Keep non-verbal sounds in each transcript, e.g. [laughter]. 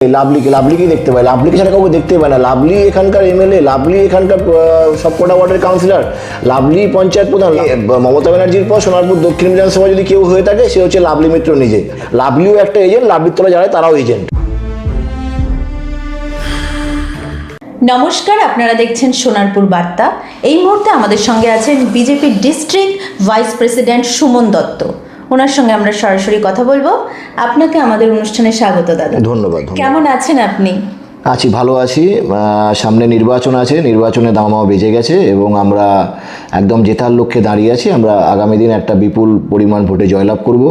লাভলিকে, লাভলিকেই দেখতে পাই লাভলিকে ছাড়া কাউকে দেখতে পাই না। লাভলি এখানকার এমএলএ লাভলি এখানকার সবকটা ওয়ার্ডের কাউন্সিলর লাভলি পঞ্চায়েত প্রধান। মমতা ব্যানার্জির পর সোনারপুর দক্ষিণ বিধানসভা যদি কেউ হয়ে থাকে, সে হচ্ছে লাভলি মিত্র নিজে। লাভলিও একটা এজেন্ট লাভলির তলা যারা, তারাও এজেন্ট নমস্কার, আপনারা দেখছেন সোনারপুর বার্তা। এই মুহূর্তে আমাদের সঙ্গে আছেন বিজেপির district vice president Suman Dutta. ওনার সঙ্গে আমরা সরাসরি কথা বলব। আপনাকে আমাদের অনুষ্ঠানে স্বাগত দাদা। ধন্যবাদ। কেমন আছেন আপনি? আছি ভালো আছি। সামনে নির্বাচন আছে নির্বাচনে দামাও বেজে গেছে এবং আমরা একদম জেতার লক্ষ্যে দাঁড়িয়ে আছি। আমরা আগামী দিন একটা বিপুল পরিমাণ ভোটে জয়লাভ করব।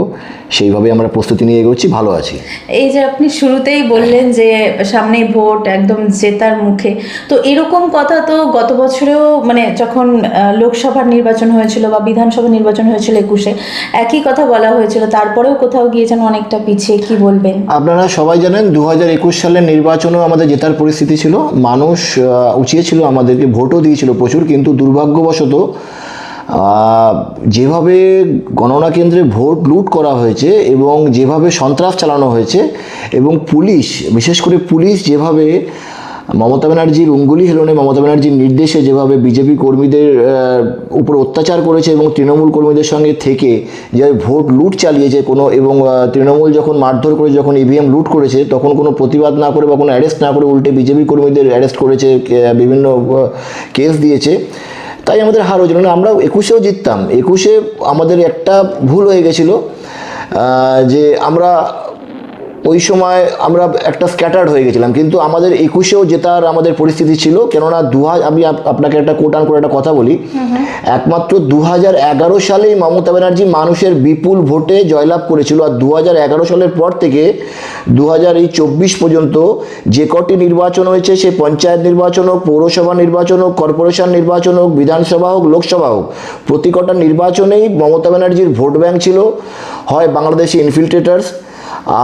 সেইভাবে আমরা প্রস্তুতি নিয়ে এগোচ্ছি ভালো আছি। এই যে আপনি শুরুতেই বললেন যে সামনে ভোট একদম জেতার মুখে তো এরকম কথা তো গত বছরেও মানে যখন লোকসভার নির্বাচন হয়েছিল বা বিধানসভা নির্বাচন হয়েছিল একুশে একই কথা বলা হয়েছিল তারপরেও কোথাও গিয়েছেন অনেকটা পিছিয়ে কি বলবেন? আপনারা সবাই জানেন দু হাজার একুশ সালের নির্বাচনেও আমাদের জেতার পরিস্থিতি ছিল, মানুষ উঁচিয়ে উচিয়েছিল আমাদেরকে, ভোটও দিয়েছিল প্রচুর, কিন্তু দুর্ভাগ্যবশত যেভাবে গণনা কেন্দ্রে ভোট লুট করা হয়েছে এবং যেভাবে সন্ত্রাস চালানো হয়েছে এবং পুলিশ, বিশেষ করে পুলিশ যেভাবে মমতা ব্যানার্জির উঙ্গুলি হেলনে মমতা ব্যানার্জির নির্দেশে যেভাবে বিজেপি কর্মীদের উপর অত্যাচার করেছে এবং তৃণমূল কর্মীদের সঙ্গে থেকে যে ভোট লুট চালিয়েছে কোনো, এবং তৃণমূল যখন মারধর করে যখন ইভিএম লুট করেছে, তখন কোনো প্রতিবাদ না করে বা কোনো অ্যারেস্ট না করে উল্টে বিজেপি কর্মীদের অ্যারেস্ট করেছে বিভিন্ন কেস দিয়েছে। তাই আমাদের হার হয়েছিল। না আমরা একুশেও জিততাম। একুশে আমাদের একটা ভুল হয়ে গেছিল যে আমরা ওই সময় আমরা একটা স্ক্যাটার্ড হয়ে গেছিলাম। কিন্তু আমাদের একুশেও জেতার আমাদের পরিস্থিতি ছিল কেননা দু হাজার আমি আপ- আপনাকে একটা কোটান করে একটা কথা বলি। একমাত্র দু হাজার এগারো সালেই মমতা ব্যানার্জি মানুষের বিপুল ভোটে জয়লাভ করেছিল আর দু হাজার এগারো সালের পর থেকে দু হাজার এই চব্বিশ পর্যন্ত যে কটি নির্বাচন হয়েছে সে পঞ্চায়েত নির্বাচন হোক পৌরসভা নির্বাচন হোক কর্পোরেশন নির্বাচন হোক বিধানসভা হোক লোকসভা হোক প্রতি কটা নির্বাচনেই মমতা ব্যানার্জির ভোট ব্যাংক ছিল। হয় বাংলাদেশি ইনফিল্ট্রেটার্স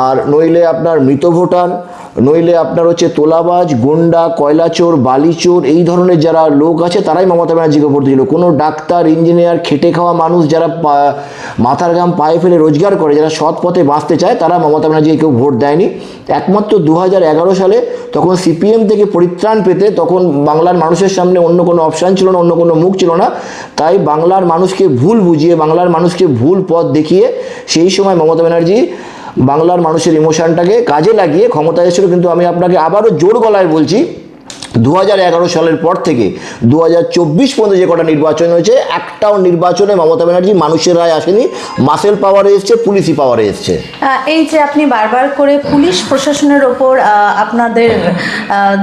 আর নইলে আপনার মৃত ভোটার, নইলে আপনার হচ্ছে তোলাবাজ, গুন্ডা, কয়লাচোর, বালিচোর, এই ধরনের যারা লোক আছে তারাই মমতা ব্যানার্জিকে ভোট দিয়েছিল কোনো ডাক্তার, ইঞ্জিনিয়ার, খেটে খাওয়া মানুষ যারা মাথার ঘাম, পায়ে ফেলে রোজগার করে, যারা সৎ পথে বাঁচতে চায় তারা মমতা ব্যানার্জিকে কেউ ভোট দেয়নি। একমাত্র দু হাজার এগারো সালে তখন সিপিএম থেকে পরিত্রাণ পেতে তখন বাংলার মানুষের সামনে অন্য কোনো অপশান ছিল না, অন্য কোনো মুখ ছিল না। তাই বাংলার মানুষকে ভুল বুঝিয়ে, বাংলার মানুষকে ভুল পথ দেখিয়ে সেই সময় মমতা ব্যানার্জি বাংলার মানুষের ইমোশনটাকে কাজে লাগিয়ে ক্ষমতায় এসেছিল। কিন্তু আমি আপনাকে আবারও জোর গলায় বলছি দু হাজার এগারো সালের পর থেকে দু পর্যন্ত যে কটা নির্বাচন হয়েছে একটাও নির্বাচনে মমতা ব্যানার্জি মানুষের রায় আসেনি মাসেল পাওয়ারে এসছে পুলিশি পাওয়ারে এসছে। এই যে আপনি বারবার করে পুলিশ প্রশাসনের ওপর আপনাদের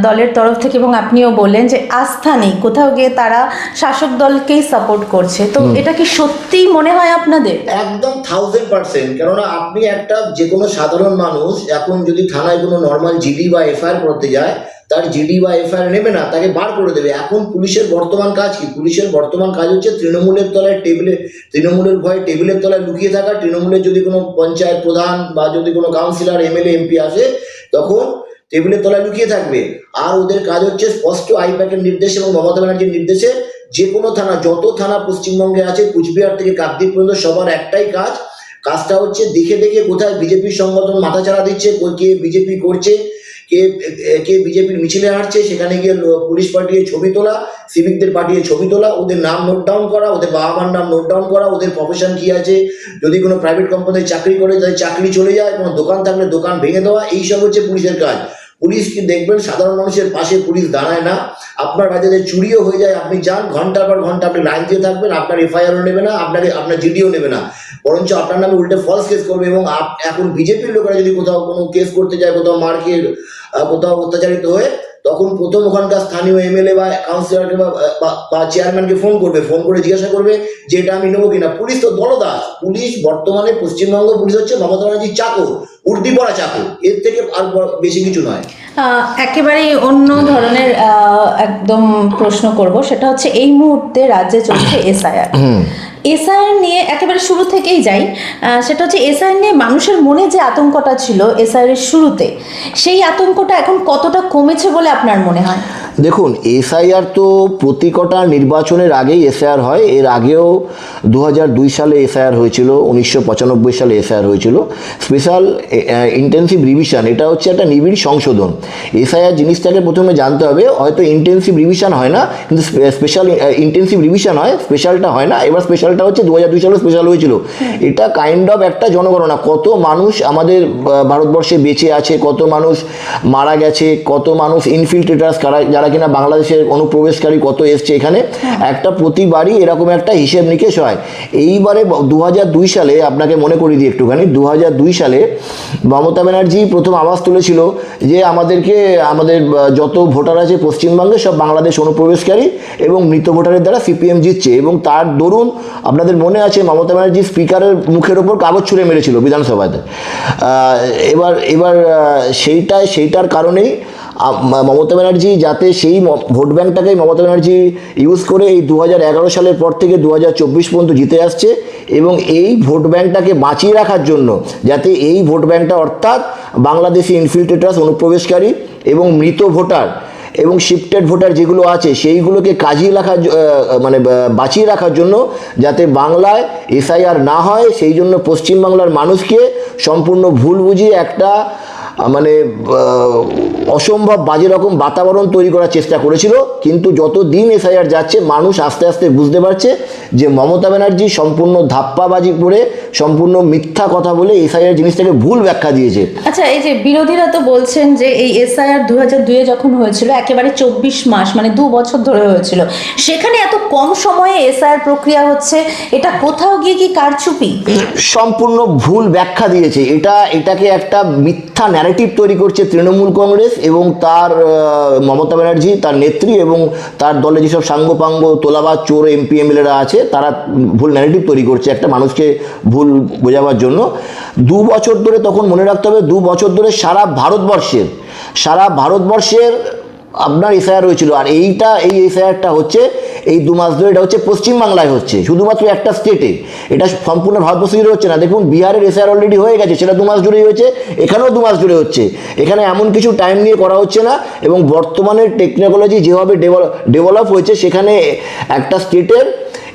দলের তরফ থেকে এবং আপনিও বললেন যে আস্থা নেই কোথাও গিয়ে তারা শাসক দলকেই সাপোর্ট করছে। তো এটা কি সত্যিই মনে হয় আপনাদের? একদম থাউজেন্ড পার্সেন্ট কেননা আপনি একটা যে কোনো সাধারণ মানুষ এখন যদি থানায় কোনো নর্মাল জিডি বা এফআইআর করতে যায় তার জিডি বা এফআইআর নেবে না, তাকে বার করে দেবে। এখন পুলিশের বর্তমান কাজ কি? পুলিশের বর্তমান কাজ হচ্ছে তৃণমূলের তলায় টেবিলে তৃণমূলের ভয়ে টেবিলের তলায় লুকিয়ে থাকা। তৃণমূলের যদি কোনো পঞ্চায়েত প্রধান বা যদি কোনো কাউন্সিলর এমএলএ এমপি আসে, তখন টেবিলের তলায় লুকিয়ে থাকবে। আর ওদের কাজ হচ্ছে স্পষ্ট আইপ্যাকের নির্দেশ এবং মমতা ব্যানার্জির নির্দেশে যে কোনো থানা, যত থানা পশ্চিমবঙ্গে আছে, কুচবিহার থেকে কাকদ্বীপ পর্যন্ত সবার একটাই কাজ। কাজটা হচ্ছে দেখে দেখে কোথায় বিজেপির সংগঠন মাথাচাড়া দিচ্ছে, কো- বিজেপি করছে কে কে বিজেপির মিছিলে হাঁটছে সেখানে গিয়ে পুলিশ পাঠিয়ে ছবি তোলা সিভিকদের পাঠিয়ে ছবি তোলা, ওদের নাম নোট ডাউন করা, ওদের বাবা মার নাম নোট ডাউন করা, ওদের প্রফেশন কি আছে, যদি কোনো প্রাইভেট কোম্পানিতে চাকরি করে তাদের চাকরি চলে যায়, কোনো দোকান থাকলে দোকান ভেঙে দেওয়া, এইসব হচ্ছে পুলিশের কাজ। পুলিশ কি দেখবেন, সাধারণ মানুষের পাশে পুলিশ দাঁড়ায় না। আপনার কাছে চুরিও হয়ে যায়, আপনি যান, ঘণ্টার পর ঘণ্টা আপনি লাইন দিয়ে থাকবেন, আপনার এফআইআরও নেবে না, আপনাকে, আপনার জিডিও নেবে না। বরঞ্চ আপনার নামে উল্টে ফলস কেস করবে এবং এখন বিজেপির লোকেরা যদি কোথাও কোনো কেস করতে যায় কোথাও মার খেয়ে কোথাও অত্যাচারিত হয়ে তখন প্রথম ওখানকার স্থানীয় এমএলএ বা কাউন্সিলরকে বা চেয়ারম্যানকে ফোন করবে ফোন করে জিজ্ঞাসা করবে যে এটা আমি নেব কিনা। পুলিশ তো দলদাস। পুলিশ বর্তমানে পশ্চিমবঙ্গ পুলিশ হচ্ছে মমতা ব্যানার্জির চাকর উর্দি পড়া চাকর। এর থেকে আর বেশি কিছু নয়। আহ, একেবারেই অন্য ধরনের আহ, একদম প্রশ্ন করব। সেটা হচ্ছে এই মুহূর্তে রাজ্যে চলছে এসআইআর এসআইআর নিয়ে একেবারে শুরু থেকেই যাই সেটা হচ্ছে এসআইআর নিয়ে মানুষের মনে যে আতঙ্কটা ছিল এসআইআর এর শুরুতে, সেই আতঙ্কটা এখন কতটা কমেছে বলে আপনার মনে হয়? দেখুন, এসআইআর তো প্রতি কটা নির্বাচনের আগেই এসআইআর হয়। এর আগেও দু সালে এসআইআর হয়েছিল, উনিশশো পঁচানব্বই সালে এসআইআর হয়েছিল। স্পেশাল ইন্টেন্সিভ রিভিশন, এটা হচ্ছে একটা নিবিড় সংশোধন। এসআইআর জিনিসটাকে প্রথমে জানতে হবে, হয়তো ইন্টেন্সিভ রিভিশন হয় না, কিন্তু স্পেশাল ইন্টেন্সিভ রিভিশন হয়, স্পেশালটা হয় না। এবার স্পেশালটা হচ্ছে দু হাজার দুই সালে স্পেশাল হয়েছিল। এটা কাইন্ড অফ একটা জনগণনা, কত মানুষ আমাদের ভারতবর্ষে বেঁচে আছে, কত মানুষ মারা গেছে, কত মানুষ ইনফিল্ট্রেটার্স যারা কিনা বাংলাদেশের অনুপ্রবেশকারী কত এসছে এখানে? একটা প্রতিবারই এরকম একটা হিসেব নিকেশ হয়। এইবারে দু দুই সালে আপনাকে মনে করিয়ে দিই একটুখানি দু দুই সালে মমতা ব্যানার্জি প্রথম আওয়াজ তুলেছিল যে আমাদেরকে আমাদের যত ভোটার আছে পশ্চিমবঙ্গে সব বাংলাদেশ অনুপ্রবেশকারী এবং মৃত ভোটারের দ্বারা সিপিএম জিতছে এবং তার দরুন আপনাদের মনে আছে মমতা ব্যানার্জি স্পিকারের মুখের ওপর কাগজ ছুঁড়ে মেরেছিল বিধানসভাতে। এবার এবার সেইটাই সেইটার কারণেই মমতা ব্যানার্জি যাতে সেই ভোট ব্যাংকটাকে মমতা ব্যানার্জি ইউজ করে এই দু হাজার এগারো সালের পর থেকে দু হাজার চব্বিশ পর্যন্ত জিতে আসছে এবং এই ভোট ব্যাংকটাকে বাঁচিয়ে রাখার জন্য যাতে এই ভোট ব্যাংকটা অর্থাৎ বাংলাদেশি ইনফিল্ট্রেটার্স অনুপ্রবেশকারী এবং মৃত ভোটার এবং শিফটেড ভোটার যেগুলো আছে সেইগুলোকে কাজিয়ে রাখার মানে বাঁচিয়ে রাখার জন্য যাতে বাংলায় এসআইআর না হয়, সেই জন্য পশ্চিমবাংলার মানুষকে সম্পূর্ণ ভুল বুঝিয়ে একটা মানে অসম্ভব বাজে রকম বাতাবরণ তৈরি করার চেষ্টা করেছিল। কিন্তু যত দিন এসআইআর যাচ্ছে মানুষ আস্তে আস্তে বুঝতে পারছে যে মমতা ব্যানার্জি সম্পূর্ণ ধাপ্পাবাজি করে সম্পূর্ণ মিথ্যা কথা বলে এসআইআর জিনিসটাকে ভুল ব্যাখ্যা দিয়েছে। আচ্ছা এই যে বিরোধীরা তো বলছেন যে এই এসআইআর দু হাজার দুয়ে যখন হয়েছিল একেবারে চব্বিশ মাস মানে দু বছর ধরে হয়েছিল সেখানে এত কম সময়ে এসআইআর প্রক্রিয়া হচ্ছে এটা কোথাও গিয়ে কি কারচুপি? সম্পূর্ণ ভুল ব্যাখ্যা দিয়েছে। এটা এটাকে একটা মিথ্যা ন্যারেটিভ তৈরি করছে তৃণমূল কংগ্রেস এবং তার মমতা ব্যানার্জি, তার নেত্রী এবং তার দলে যেসব সাঙ্গপাঙ্গ তোলাবা চোর, এমপি, এমএলএরা আছে, তারা ভুল ন্যারেটিভ তৈরি করছে একটা মানুষকে ভুল বোঝাবার জন্য। দু বছর ধরে তখন মনে রাখতে হবে, দু বছর ধরে সারা ভারতবর্ষের সারা ভারতবর্ষের আপনার এসআইআর হয়েছিল। আর এইটা, এই এসআইআরটা হচ্ছে, এই দু মাস ধরে এটা হচ্ছে পশ্চিমবাংলায় হচ্ছে। শুধুমাত্র একটা স্টেটে এটা সম্পূর্ণ ভারতবর্ষ জুড়ে হচ্ছে না। দেখুন, বিহারের এসআর অলরেডি হয়ে গেছে, সেটা দু মাস জুড়েই হয়েছে, এখানেও দু মাস জুড়ে হচ্ছে। এখানে এমন কিছু টাইম নিয়ে করা হচ্ছে না, এবং বর্তমানে টেকনোলজি যেভাবে ডেভেলপ হয়েছে, সেখানে একটা স্টেটের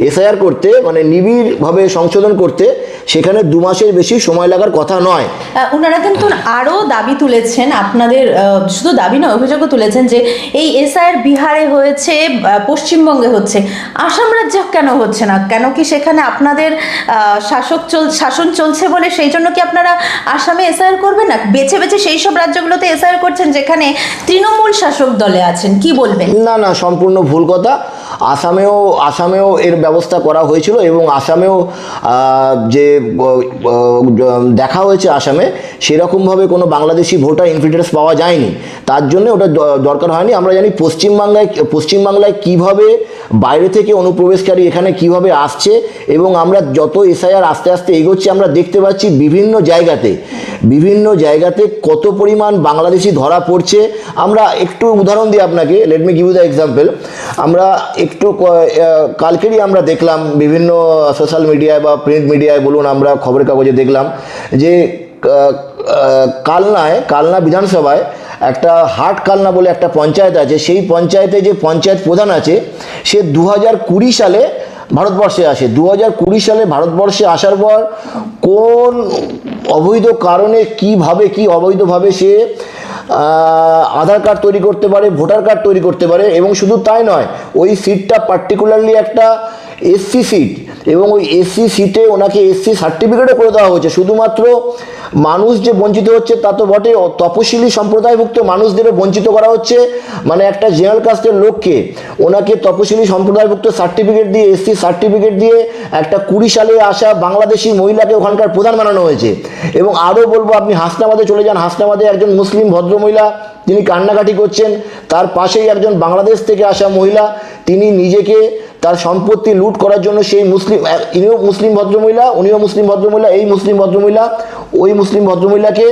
এসআইআর করতে মানে নিবিড়ভাবে সংশোধন করতে সেখানে দু মাসের বেশি সময় লাগার কথা নয়। ওনারা কিন্তু আরও দাবি তুলেছেন আপনাদের শুধু দাবি নয় অভিযোগও তুলেছেন যে এই এসআইআর বিহারে হয়েছে পশ্চিমবঙ্গে হচ্ছে। আসাম রাজ্যে কেন হচ্ছে না? কেন কি সেখানে আপনাদের শাসক চল শাসন চলছে বলে সেই জন্য কি আপনারা আসামে এসআইআর করবেন? না বেছে বেছে সেই সব রাজ্যগুলোতে এসআইআর করছেন যেখানে তৃণমূল শাসক দলে আছেন কি বলবেন? না না সম্পূর্ণ ভুল কথা। আসামেও আসামেও এর ব্যবস্থা করা হয়েছিল এবং আসামেও যে দেখা হয়েছে আসামে, সেরকমভাবে কোনো বাংলাদেশি ভোটার ইনফিল্ট্রেটস পাওয়া যায়নি। তার জন্য ওটা দরকার হয়নি। আমরা জানি পশ্চিমবাংলায় পশ্চিমবাংলায় কীভাবে বাইরে থেকে অনুপ্রবেশকারী এখানে কীভাবে আসছে এবং আমরা যত এসআইআর আস্তে আস্তে এগোচ্ছে, আমরা দেখতে পাচ্ছি বিভিন্ন জায়গাতে বিভিন্ন জায়গাতে কত পরিমাণ বাংলাদেশি ধরা পড়ছে? আমরা একটু উদাহরণ দিই আপনাকে let me give the example আমরা একটু কালকেরই আমরা দেখলাম বিভিন্ন সোশ্যাল মিডিয়ায় বা প্রিন্ট মিডিয়ায় বলুন আমরা খবরের কাগজে দেখলাম যে কালনায়, কালনা বিধানসভায় একটা হাট কালনা বলে একটা পঞ্চায়েত আছে। সেই পঞ্চায়েতে যে পঞ্চায়েত প্রধান আছে, সে দু হাজার কুড়ি সালে ভারতবর্ষে আসে। দু হাজার কুড়ি সালে ভারতবর্ষে আসার পর কোন অবৈধ কারণে কীভাবে, কি অবৈধভাবে সে আধার কার্ড তৈরি করতে পারে, ভোটার কার্ড তৈরি করতে পারে? এবং শুধু তাই নয়, ওই সিটটা পার্টিকুলারলি একটা এসসি সিট এবং ওই এসসি সিটে ওনাকে এসসি সার্টিফিকেটও করে দেওয়া হয়েছে। শুধুমাত্র মানুষ যে বঞ্চিত হচ্ছে তা তো বটে তপশিলি সম্প্রদায়ভুক্ত মানুষদেরও বঞ্চিত করা হচ্ছে। মানে একটা জেনারেল কাস্টের লোককে ওনাকে তপশিলি সম্প্রদায়ভুক্ত সার্টিফিকেট দিয়ে এসসি সার্টিফিকেট দিয়ে একটা কুড়ি সালে আসা বাংলাদেশি মহিলাকে ওখানকার প্রধান বানানো হয়েছে। এবং আরও বলব, আপনি হাসনাবাদে চলে যান। হাসনাবাদে একজন মুসলিম ভদ্রমহিলা তিনি কান্নাকাটি করছেন। তার পাশেই একজন বাংলাদেশ থেকে আসা মহিলা, তিনি নিজেকে তার সম্পত্তি লুট করার জন্য সেই মুসলিম ইনিও মুসলিম ভদ্রমহিলা, উনিও মুসলিম ভদ্রমহিলা, এই মুসলিম ভদ্রমহিলা, ওই মুসলিম ভদ্রমহিলাকে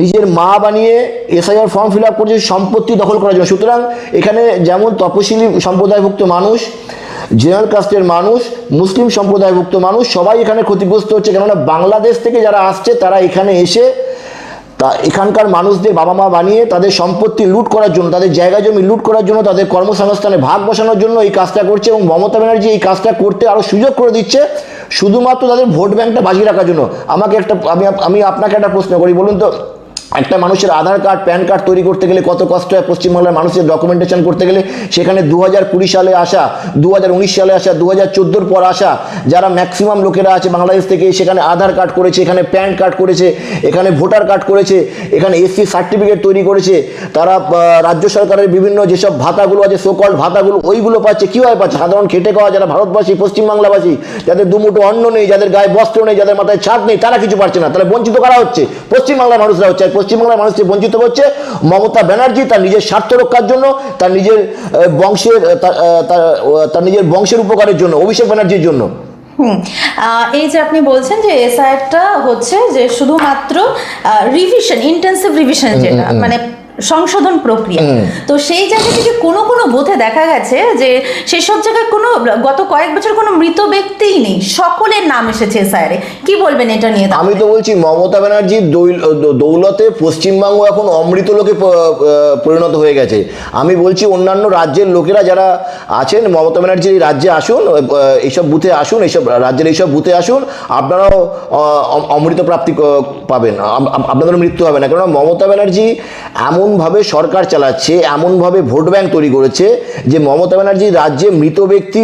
নিজের মা বানিয়ে এসআইআর ফর্ম ফিল আপ করছে সম্পত্তি দখল করার জন্য। সুতরাং এখানে যেমন তপশিলি সম্প্রদায়ভুক্ত মানুষ, জেনারেল কাস্টের মানুষ, মুসলিম সম্প্রদায়ভুক্ত মানুষ, সবাই এখানে ক্ষতিগ্রস্ত হচ্ছে। কেননা বাংলাদেশ থেকে যারা আসছে, তারা এখানে এসে তা এখানকার মানুষদের বাবা মা বানিয়ে তাদের সম্পত্তি লুট করার জন্য, তাদের জায়গা জমি লুট করার জন্য, তাদের কর্মসংস্থানে ভাগ বসানোর জন্য এই কাজটা করছে এবং মমতা ব্যানার্জি এই কাজটা করতে আরও সুযোগ করে দিচ্ছে, শুধুমাত্র তাদের ভোট ব্যাংকটা বাজিয়ে রাখার জন্য। আমাকে একটা, আমি আমি আপনাকে একটা প্রশ্ন করি, বলুন তো। একটা মানুষের আধার কার্ড, প্যান কার্ড তৈরি করতে গেলে কত কষ্ট হয়? পশ্চিমবাংলার মানুষের ডকুমেন্টেশন করতে গেলে সেখানে দু হাজার কুড়ি সালে আসা দু হাজার উনিশ সালে আসা দু হাজার পর আসা যারা ম্যাক্সিমাম লোকেরা আছে বাংলাদেশ থেকে সেখানে আধার কার্ড করেছে, এখানে প্যান কার্ড করেছে, এখানে ভোটার কার্ড করেছে, এখানে এসসি সার্টিফিকেট তৈরি করেছে, তারা রাজ্য সরকারের বিভিন্ন যেসব ভাতাগুলো আছে সোকল ভাতাগুলো, ওইগুলো পাচ্ছে, কীভাবে পাচ্ছে? সাধারণ খেটে খাওয়া যারা ভারতবাসী, পশ্চিমবাংলাবাসী, যাদের দুমুটো অন্ন নেই, যাদের গায়ে বস্ত্র নেই, যাদের মাথায় ছাদ নেই, তারা কিছু পাচ্ছে না। তাহলে বঞ্চিত করা হচ্ছে? পশ্চিমবাংলার মানুষরা হচ্ছে পশ্চিমবাংলার মানুষকে বঞ্চিত করছে মমতা ব্যানার্জি তার নিজের স্বার্থ রক্ষার জন্য তার নিজের বংশের তার, নিজের বংশের উপকারের জন্য অভিষেক ব্যানার্জির জন্য। এই যে আপনি বলছেন যে এসআইআরটা হচ্ছে যে শুধুমাত্র রিভিশন ইন্টেন্সিভ রিভিশন যেটা মানে সংশোধন প্রক্রিয়া। তো সেই জায়গা থেকে কোনো কোনো বুথে দেখা গেছে যে সেসব জায়গায় কোনো গত কয়েক বছর কোনো মৃত ব্যক্তিই নেই। সকলের নাম এসেছে এসআইআরে কি বলবেন এটা নিয়ে আমি তো বলছি মমতা ব্যানার্জির দৌল- দৌলতে পশ্চিমবঙ্গ এখন অমৃত লোকে পরিণত হয়ে গেছে। আমি বলছি অন্যান্য রাজ্যের লোকেরা যারা আছেন মমতা ব্যানার্জির এই রাজ্যে আসুন এইসব বুথে আসুন এইসব রাজ্যের এইসব বুথে আসুন আপনারাও অমৃত প্রাপ্তি পাবেন। আপনাদেরও মৃত্যু হবে না। কেননা মমতা ব্যানার্জি এমনভাবে সরকার চালাচ্ছে, এমনভাবে ভোট ব্যাংক তৈরি করেছে যে মমতা ব্যানার্জি রাজ্যে মৃত ব্যক্তি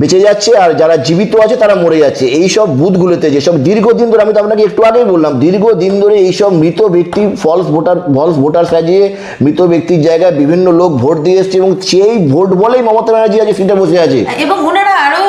বেঁচে যাচ্ছে আর যারা জীবিত আছে তারা মরে যাচ্ছে। এই সব বুথগুলোতে যেসব দীর্ঘদিন ধরে, আমি তো আপনাকে একটু আগেই বললাম, দীর্ঘদিন ধরে এইসব মৃত ব্যক্তি ফলস ভোটার ফলস ভোটার সাজিয়ে মৃত ব্যক্তির জায়গায় বিভিন্ন লোক ভোট দিয়ে এসছে এবং সেই ভোট বলেই মমতা ব্যানার্জি আজ সিটে বসে আছে। এবং ওনারা আরও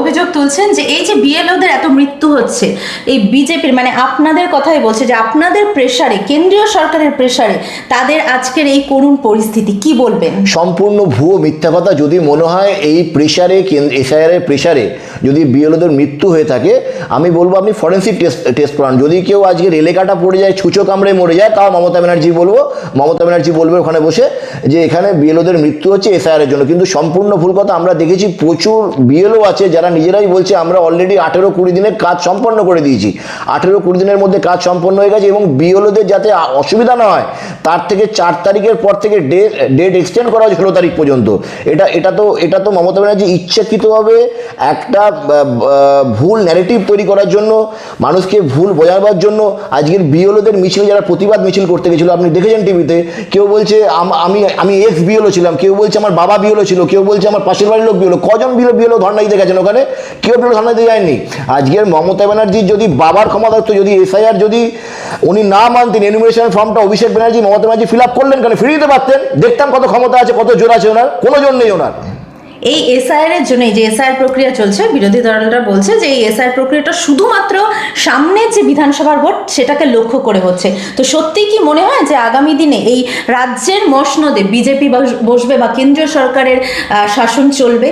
অভিযোগ তুলছেন যে এই যে বিএলওদের এত মৃত্যু হচ্ছে, এই বিজেপির মানে আপনাদের কথাই বলছে যে আপনাদের প্রেসারে কেন্দ্রীয় সরকারের প্রেসারে তাদের আজকের এই করুণ পরিস্থিতি, কি বলবেন? সম্পূর্ণ ভুয়ো মিথ্যা কথা যদি মনে হয় এই প্রেশারে এসআইআরের প্রেশারে যদি বিএলওদের মৃত্যু হয়ে থাকে, আমি বলব আপনি ফরেন্সিক টেস্ট টেস্ট করান। যদি কেউ আজকের এলাকাটা পড়ে যায়, ছুঁচো কামড়ে মরে যায়, তাও মমতা ব্যানার্জি বলব, মমতা ব্যানার্জি বলবে ওখানে বসে যে এখানে বিএলওদের মৃত্যু হচ্ছে এসআইআরের জন্য। কিন্তু সম্পূর্ণ ভুল কথা আমরা দেখেছি, প্রচুর বিএলও আছে যারা নিজেরাই বলছে, আমরা অলরেডি আঠেরো কুড়ি দিনের কাজ সম্পন্ন করে দিয়েছি। আঠেরো কুড়ি দিনের মধ্যে কাজ সম্পন্ন হয়ে গেছে এবং বিএলওদের যাতে অসুবিধা না হয়, তার থেকে চার তারিখের পর থেকে ডেট এক্সটেন্ড করা হয়েছে ষোলো তারিখ পর্যন্ত। এটা এটা তো এটা তো মমতা ব্যানার্জি ইচ্ছাকৃতভাবে একটা ভুল ন্যারেটিভ তৈরি করার জন্য, মানুষকে ভুল বোঝাবার জন্য আজকের বিএলওদের মিছিলে যারা প্রতিবাদ মিছিল করতে গেছিল, আপনি দেখেছেন টিভিতে, কেউ বলছে, আম- আমি এক্স বিএলও ছিলাম কেউ বলছে, আমার বাবা বিএলও ছিল কেউ বলছে, আমার পাশের বাড়ির লোক বিএলও কজন বিএলও বিএলও ধর্ণা দিতে গেছেন ওখানে? কেউ বিএলও ধর্ণা দিতে যায়নি। আজকের মমতা ব্যানার্জির যদি বাবার ক্ষমতা যদি এসআইআর যদি উনি না মানতেন এনুমিনেশন ফর্মটা অভিষেক ব্যানার্জি, মমতা ব্যানার্জি ফিল আপ করলেন, কেন ফিরিয়ে দিতে পারতেন? দেখতাম কত ক্ষমতা আছে, কত জোর আছে ওনার, কোনো জোর নেই ওনার। এই এসআইআর এর জন্য, এই যে এসআইআর প্রক্রিয়া চলছে, বিরোধী দলরা বলছে যে এই এসআইআর প্রক্রিয়াটা শুধুমাত্র সামনের যে বিধানসভার ভোট, সেটাকে লক্ষ্য করে হচ্ছে। তো সত্যি কি মনে হয় যে আগামী দিনে এই রাজ্যের মসনদে বিজেপি বসবে বা কেন্দ্রীয় সরকারের শাসন চলবে?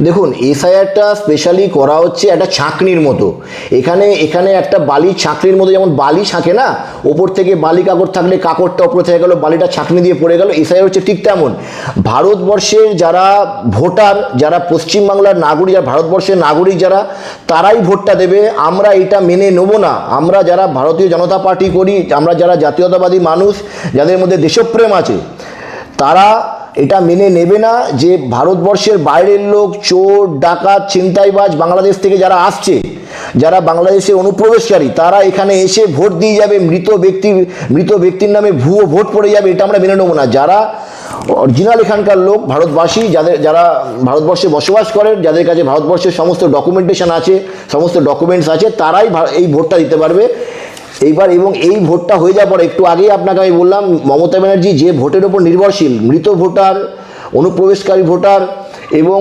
দেখুন এসআইআরটা স্পেশালি করা হচ্ছে একটা ছাঁকনির মতো। এখানে এখানে একটা বালি ছাঁকনির মতো, যেমন বালি ছাঁকে না, ওপর থেকে বালি কাকড় থাকলে কাকড়টা ওপরে থেকে গেল, বালিটা ছাঁকনি দিয়ে পড়ে গেল এসআইআর হচ্ছে ঠিক তেমন। ভারতবর্ষের যারা ভোটার, যারা পশ্চিমবাংলার নাগরিক, যারা ভারতবর্ষের নাগরিক যারা, তারাই ভোটটা দেবে। আমরা এটা মেনে নেব না। আমরা যারা ভারতীয় জনতা পার্টি করি, আমরা যারা জাতীয়তাবাদী মানুষ, যাদের মধ্যে দেশপ্রেম আছে, তারা এটা মেনে নেবে না যে ভারতবর্ষের বাইরের লোক, চোর, ডাকাত, ছিনতাইবাজ বাংলাদেশ থেকে যারা আসছে, যারা বাংলাদেশের অনুপ্রবেশকারী, তারা এখানে এসে ভোট দিয়ে যাবে, মৃত ব্যক্তি মৃত ব্যক্তির নামে ভুয়ো ভোট পড়ে যাবে, এটা আমরা মেনে নেব না। যারা অরিজিনাল এখানকার লোক, ভারতবাসী, যাদের, যারা ভারতবর্ষে বসবাস করেন, যাদের কাছে ভারতবর্ষের সমস্ত ডকুমেন্টেশন আছে, সমস্ত ডকুমেন্টস আছে, তারাই এই ভোটটা দিতে পারবে। এইবার এবং এই ভোটটা হয়ে যাওয়ার পর একটু আগেই আপনাকে আমি বললাম, মমতা ব্যানার্জি যে ভোটের ওপর নির্ভরশীল, মৃত ভোটার, অনুপ্রবেশকারী ভোটার এবং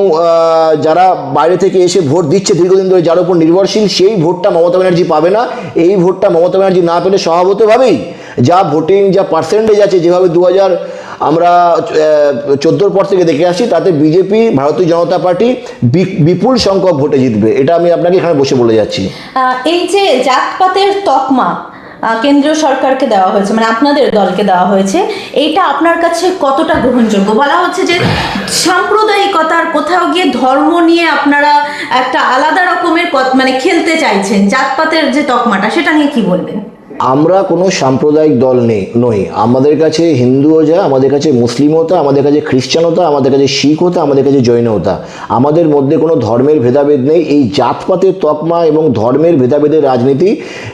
যারা বাইরে থেকে এসে ভোট দিচ্ছে দীর্ঘদিন ধরে যার উপর নির্ভরশীল, সেই ভোটটা মমতা ব্যানার্জি পাবে না। এই ভোটটা মমতা ব্যানার্জি না পেলে স্বভাবতভাবেই যা ভোটিং যা পার্সেন্টেজ আছে, যেভাবে দু হাজার আমরা চোদ্দোর পর থেকে দেখে আসছি, তাতে বিজেপি, ভারতীয় জনতা পার্টি বিপুল সংখ্যক ভোটে জিতবে। এটা আমি আপনাকে এখানে বসে বলে যাচ্ছি। এই যে জাতপাতের তকমা কেন্দ্রীয় সরকারকে দেওয়া হয়েছে মানে আপনাদের দলকে দেওয়া হয়েছে, এইটা আপনার কাছে কতটা গ্রহণযোগ্য? বলা হচ্ছে যে সাম্প্রদায়িকতার কোথাও গিয়ে ধর্ম নিয়ে আপনারা একটা আলাদা রকমের মানে খেলতে চাইছেন, জাতপাতের যে তকমাটা, সেটা নিয়ে কি বলবেন? আমরা কোনো সাম্প্রদায়িক দল নেই নই। আমাদের কাছে হিন্দুও যা আমাদের কাছে মুসলিমতা আমাদের কাছে খ্রিস্টানতা আমাদের কাছে শিখতা আমাদের কাছে জৈনতা আমাদের মধ্যে কোনো ধর্মের ভেদাভেদ নেই। এই জাতপাতের তকমা এবং ধর্মের ভেদাভেদের রাজনীতি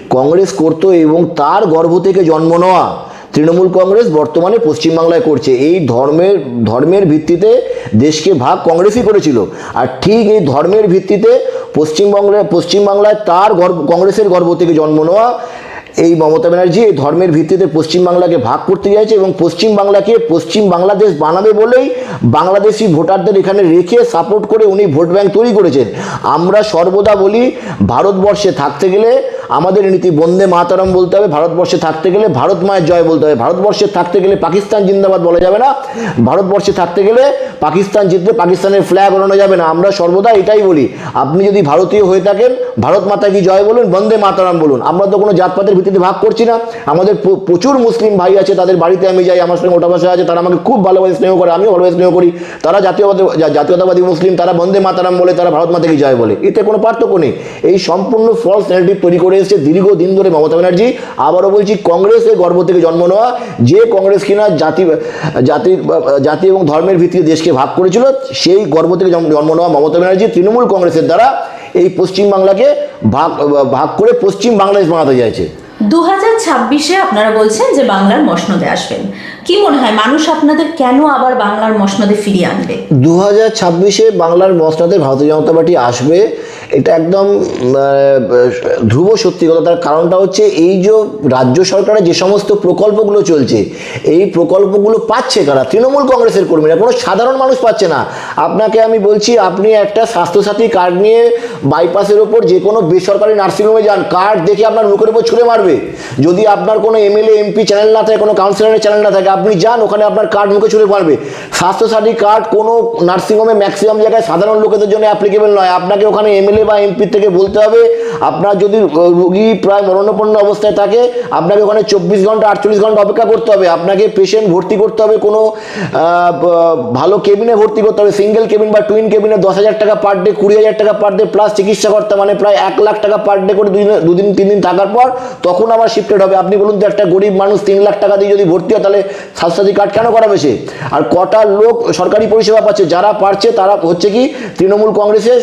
কংগ্রেস করতো এবং তার গর্ভ থেকে জন্ম নেওয়া তৃণমূল কংগ্রেস বর্তমানে পশ্চিমবাংলায় করছে। এই ধর্মের ধর্মের ভিত্তিতে দেশকে ভাগ কংগ্রেসই করেছিল। আর ঠিক এই ধর্মের ভিত্তিতে পশ্চিমবঙ্গে পশ্চিমবাংলায় তার গর্ব কংগ্রেসের গর্ভ থেকে জন্ম নেওয়া এই মমতা ব্যানার্জি এই ধর্মের ভিত্তিতে পশ্চিমবাংলাকে ভাগ করতে চাইছে এবং পশ্চিমবাংলাকে পশ্চিম বাংলাদেশ বানাবে বলেই বাংলাদেশি ভোটারদের এখানে রেখে সাপোর্ট করে উনি ভোট ব্যাংক তৈরি করেছেন। আমরা সর্বদা বলি, ভারতবর্ষে থাকতে গেলে আমাদের নীতি, বন্দে মাতারম বলতে হবে, ভারতবর্ষে থাকতে গেলে ভারত মায়ের জয় বলতে হবে। ভারতবর্ষে থাকতে গেলে পাকিস্তান জিন্দাবাদ বলা যাবে না। ভারতবর্ষে থাকতে গেলে পাকিস্তান জিতলে পাকিস্তানের ফ্ল্যাগ ওড়ানো যাবে না। আমরা সর্বদা এটাই বলি। আপনি যদি ভারতীয় হয়ে থাকেন, ভারত মাতা কি জয় বলুন? বন্দে মাতারাম বলুন। আমরা তো কোনো জাতপাতের ভিত্তিতে ভাগ করছি না। আমাদের প্রচুর মুসলিম ভাই আছে, তাদের বাড়িতে আমি যাই, আমার সঙ্গে ওটা বসা আছে, তারা আমাকে খুব ভালোভাবে স্নেহ করে, আমিও ভালোভাবে স্নেহ করি। তারা জাতীয়বাদী জাতীয়তাবাদী মুসলিম, তারা বন্দে মাতারাম বলে, তারা ভারত মাতা কি জয় বলে। এতে কোনো পার্থক্য নেই। এই সম্পূর্ণ ফলস ন্যারেটিভ তৈরি করে এসেছে দীর্ঘদিন ধরে মমতা ব্যানার্জি। আবারও বলছি কংগ্রেসের গর্ভ থেকে জন্ম নেওয়া যে কংগ্রেস কিনা জাতি জাতি জাতি এবং ধর্মের ভিত্তিতে দেশকে ভাগ করেছিল সেই গর্ব থেকে জন্ম জন্ম নেওয়া মমতা ব্যানার্জি তৃণমূল কংগ্রেসের দ্বারা এই পশ্চিমবাংলাকে ভাগ ভাগ করে পশ্চিম বাংলাদেশ বানাতে চাইছে। দু হাজার ছাব্বিশে আপনারা বলছেন যে বাংলার মসনদে আসবেন। কি মনে হয় মানুষ আপনাদের কেন আবার বাংলার মসনদে ফিরিয়ে আনবে? দু হাজার ছাব্বিশে বাংলার মসনাদে ভারতীয় জনতা পার্টি আসবে এটা একদম ধ্রুব সত্যি কথা তার কারণটা হচ্ছে এই যে রাজ্য সরকারের যে সমস্ত প্রকল্পগুলো চলছে, এই প্রকল্পগুলো পাচ্ছে কারা? তৃণমূল কংগ্রেসের কর্মীরা, কোনো সাধারণ মানুষ পাচ্ছে না। আপনাকে আমি বলছি, আপনি একটা স্বাস্থ্যসাথী কার্ড নিয়ে বাইপাসের ওপর যে কোনো বেসরকারি নার্সিংহোমে যান, কার্ড দেখে আপনার মুখের উপর ছুঁড়ে মারবে। যদি আপনার কোনো এমএলএ, এমপি চ্যানেল না থাকে, কোনো কাউন্সিলরের চ্যানেল না থাকে, আপনি যান, ওখানে আপনার কার্ড মুখে ছুঁড়ে মারবে। স্বাস্থ্যসাথী কার্ড কোনো নার্সিংহোমে ম্যাক্সিমাম জায়গায় সাধারণ লোকেদের জন্য অ্যাপ্লিকেবল নয়। আপনাকে ওখানে এমএলএ বা এমপি থেকে বলতে হবে, আপনার যদি রোগী প্রায় মরণাপন্ন অবস্থায় থাকে, আপনাকে ওখানে চব্বিশ ঘণ্টা, আটচল্লিশ ঘণ্টা অপেক্ষা করতে হবে। আপনাকে পেশেন্ট ভর্তি করতে হবে, কোনো ভালো কেবিনে ভর্তি করতে হবে। সিঙ্গেল কেবিন বা টুইন কেবিনে দশ হাজার টাকা পার ডে কুড়ি হাজার টাকা পার ডে প্লাস চিকিৎসা করতে মানে প্রায় এক লাখ টাকা পার ডে করে দুদিন দুদিন, তিন দিন থাকার পর তখন আবার শিফটেড হবে। আপনি বলুন তো, একটা গরিব মানুষ তিন লাখ টাকা দিয়ে যদি ভর্তি হয়, তাহলে স্বাস্থ্যসাথী কার্ড কেন করাবে সে? আর কটা লোক সরকারি পরিষেবা পাচ্ছে, যারা পারছে তারা হচ্ছে কি, তৃণমূল কংগ্রেসের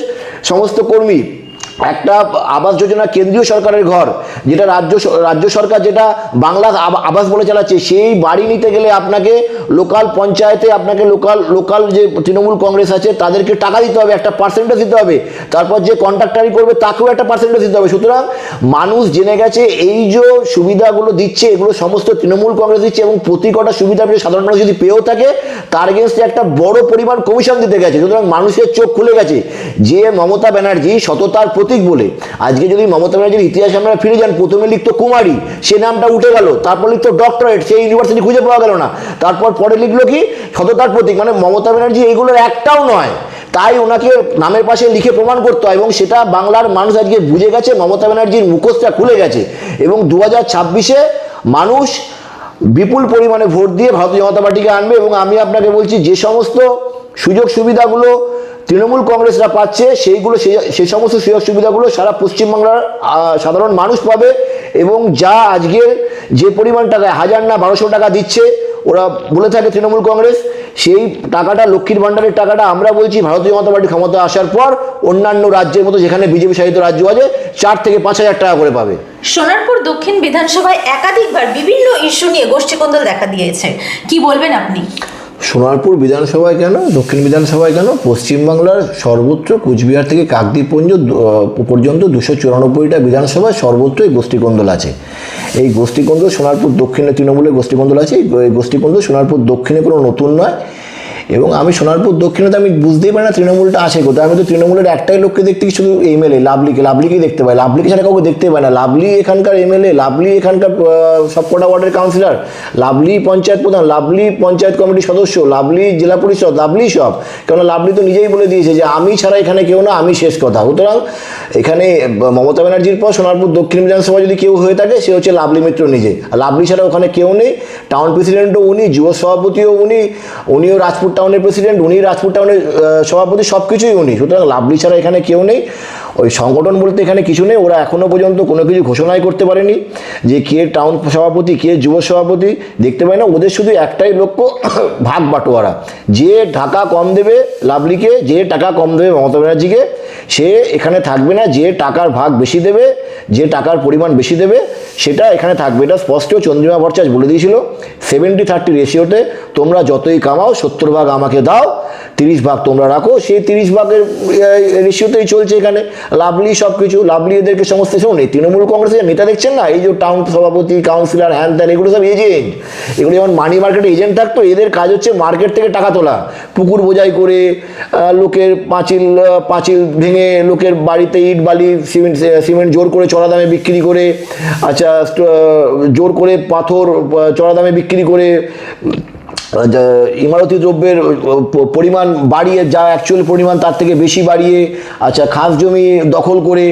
সমস্ত কর্মী dormir. একটা আবাস যোজনা কেন্দ্রীয় সরকারের ঘর, যেটা রাজ্য রাজ্য সরকার যেটা বাংলা আবাস বলে চালাচ্ছে, সেই বাড়ি নিতে গেলে আপনাকে লোকাল পঞ্চায়েতে আপনাকে লোকাল লোকাল যে তৃণমূল কংগ্রেস আছে, তাদেরকে টাকা দিতে হবে, একটা পার্সেন্টেজ দিতে হবে। তারপর যে কন্ট্রাক্টারি করবে, তাকেও একটা পার্সেন্টেজ দিতে হবে। সুতরাং মানুষ জেনে গেছে, এই যে সুবিধাগুলো দিচ্ছে, এগুলো সমস্ত তৃণমূল কংগ্রেস দিচ্ছে এবং প্রতি কটা সুবিধা পেয়ে সাধারণ মানুষ যদি পেয়েও থাকে, তার এগেনস্টে একটা বড় পরিমাণ কমিশন দিতে গেছে। সুতরাং মানুষের চোখ খুলে গেছে যে মমতা ব্যানার্জি সততার প্রতীক বলে। আজকে যদি মমতা ব্যানার্জির ইতিহাসে আমরা ফিরে যান, প্রথমে লিখতো কুমারী, সে নামটা উঠে গেল, তারপর লিখতো ডক্টরেট সেই ইউনিভার্সিটি খুঁজে পাওয়া গেল না। তারপর পরে লিখলো কি? সততার প্রতীক মানে মমতা ব্যানার্জি এইগুলোর একটাও নয়। তাই ওনাকে নামের পাশে লিখে প্রমাণ করতে হয় এবং সেটা বাংলার মানুষ আজকে বুঝে গেছে, মমতা ব্যানার্জির মুখোশটা খুলে গেছে। এবং দু হাজার ছাব্বিশে মানুষ বিপুল পরিমাণে ভোট দিয়ে ভারতীয় জনতা পার্টিকে আনবে এবং আমি আপনাকে বলছি, যে সমস্ত সুযোগ সুবিধাগুলো তৃণমূল কংগ্রেসরা পাচ্ছে, সেইগুলো, সেই সমস্ত সুযোগ সুবিধাগুলো সারা পশ্চিমবাংলার সাধারণ মানুষ পাবে এবং যা আজকের যে পরিমাণ টাকায়, হাজার না বারোশো টাকা দিচ্ছে, ওরা বলে থাকে তৃণমূল কংগ্রেস, সেই টাকাটা লক্ষ্মীর ভাণ্ডারের টাকাটা আমরা বলছি ভারতীয় জনতা পার্টি ক্ষমতা আসার পর অন্যান্য রাজ্যের মতো যেখানে বিজেপি শাসিত রাজ্য আছে, চার থেকে পাঁচ হাজার টাকা করে পাবে। সোনারপুর দক্ষিণ বিধানসভায় একাধিকবার বিভিন্ন ইস্যু নিয়ে গোষ্ঠীকন্দল দেখা দিয়েছে। কি বলবেন আপনি? সোনারপুর বিধানসভায় কেন, দক্ষিণ বিধানসভায় কেন, পশ্চিমবাংলার সর্বত্র কুচবিহার থেকে কাকদ্বীপপুঞ্জ পর্যন্ত দুশো চুরানব্বইটা বিধানসভায় সর্বত্র এই গোষ্ঠীকন্দল আছে। এই গোষ্ঠীকন্দল সোনারপুর দক্ষিণে তৃণমূলের গোষ্ঠীকন্দল আছে, এই গোষ্ঠীকন্দল সোনারপুর দক্ষিণে কোনো নতুন নয়। এবং আমি সোনারপুর দক্ষিণে তো আমি বুঝতেই পারি না তৃণমূলটা আছে কোথায়। আমি তো তৃণমূলের একটাই লোককে দেখতে শুধু এমএলএ লাভলিকে, লাভলিকেই দেখতে পাই। লাভলিকে ছাড়া কাউকে দেখতে পাই না। লাভলি এখানকার এমএলএ লাভলি এখানকার সবকটা ওয়ার্ডের কাউন্সিলর লাভলি পঞ্চায়েত প্রধান, লাভলি পঞ্চায়েত কমিটির সদস্য, লাভলি জেলা পরিষদ, লাভলি সব। কেন লাভলি তো নিজেই বলে দিয়েছে যে, আমি ছাড়া এখানে কেউ না, আমি শেষ কথা। সুতরাং এখানে মমতা ব্যানার্জির পর সোনারপুর দক্ষিণ বিধানসভা যদি কেউ হয়ে থাকে, সে হচ্ছে লাভলি মিত্র নিজে। লাভলি ছাড়া ওখানে কেউ নেই। টাউন প্রেসিডেন্টও উনি, যুব সভাপতিও উনি, উনিও রাজপুত টাউনের প্রেসিডেন্ট উনি রাজপুর টাউনের সভাপতি সব কিছুই উনি। সুতরাং লাভলি ছাড়া এখানে কেউ নেই। ওই সংগঠন বলতে এখানে কিছু নেই। ওরা এখনও পর্যন্ত কোনো কিছু ঘোষণাই করতে পারেনি যে কে টাউন সভাপতি, কে যুব সভাপতি, দেখতে পায় না। ওদের শুধু একটাই লক্ষ্য, [coughs] ভাগ বাটোয়ারা। যে টাকা কম দেবে লাভলিকে, যে টাকা কম দেবে মমতা ব্যানার্জিকে, সে এখানে থাকবে না। যে টাকার ভাগ বেশি দেবে, যে টাকার পরিমাণ বেশি দেবে, সেটা এখানে থাকবে এটা স্পষ্ট চন্দ্রিমা ভট্টাচার্য বলে দিয়েছিল সেভেন্টি থার্টি রেশিওতে তোমরা যতই কামাও, সত্তর ভাগ আমাকে দাও, তিরিশ ভাগ তোমরা রাখো। সেই তিরিশ ভাগের রেশিওতেই চলছে এখানে। লাভলি সব কিছু লাভলি এদেরকে সমস্ত এই তৃণমূল কংগ্রেসের নেতা দেখছেন না? এই যে টাউন সভাপতি কাউন্সিলর হ্যান ত্যান, এগুলো সব এজেন্ট এগুলো যেমন মানি মার্কেটে এজেন্ট থাকতো, এদের কাজ হচ্ছে মার্কেট থেকে টাকা তোলা। পুকুর বোঝাই করে লোকের পাঁচিল পাঁচিল ভেঙে লোকের বাড়িতে ইট, বালি, সিমেন্ট সিমেন্ট জোর করে চড়া দামে বিক্রি করে আচ্ছা জোর করে পাথর চড়া দামে বিক্রি করে ইমারতি দ্রব্যের পরিমাণ বাড়িয়ে, যা অ্যাকচুয়াল পরিমাণ তার থেকে বেশি বাড়িয়ে আচ্ছা খাস জমি দখল করে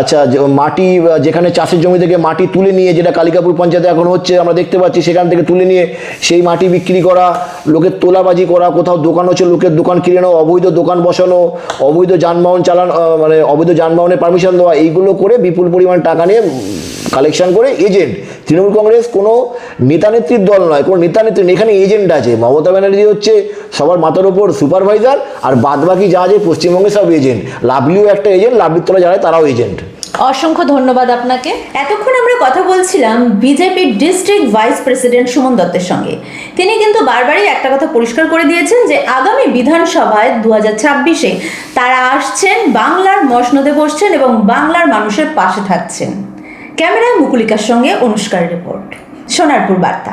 আচ্ছা মাটি যেখানে চাষের জমি থেকে মাটি তুলে নিয়ে, যেটা কালিকাপুর পঞ্চায়েতে এখন হচ্ছে, আমরা দেখতে পাচ্ছি, সেখান থেকে তুলে নিয়ে, সেই মাটি বিক্রি করা, লোকের তোলাবাজি করা, কোথাও দোকান হচ্ছে, লোকের দোকান কিনে নেওয়া, অবৈধ দোকান বসানো, অবৈধ যানবাহন চালান মানে অবৈধ যানবাহনের পারমিশন দেওয়া, এইগুলো করে বিপুল পরিমাণ টাকা নিয়ে কালেকশন করে এজেন্ট তৃণমূল কংগ্রেস কোনো নেতা নেত্রীর দল নয় কোনো নেতা নেত্রী নেই, এখানে এজেন্ট আছে। মমতা ব্যানার্জি হচ্ছে সবার মাথার ওপর সুপারভাইজার আর বাদ বাকি যা আছে পশ্চিমবঙ্গে সব এজেন্ট লাভলিও একটা এজেন্ট লাভলির তলা যারা তারাও এজেন্ট অসংখ্য ধন্যবাদ আপনাকে। এতক্ষণ আমরা কথা বলছিলাম বিজেপির ডিস্ট্রিক্ট ভাইস প্রেসিডেন্ট সুমন দত্তের সঙ্গে। তিনি কিন্তু বারবারই একটা কথা পরিষ্কার করে দিয়েছেন যে আগামী বিধানসভায় দু ছাব্বিশে তারা আসছেন বাংলার মসনদে বসছেন এবং বাংলার মানুষের পাশে থাকছেন। ক্যামেরায় মুকুলিকার সঙ্গে অনুষ্কার রিপোর্ট সোনারপুর বার্তা।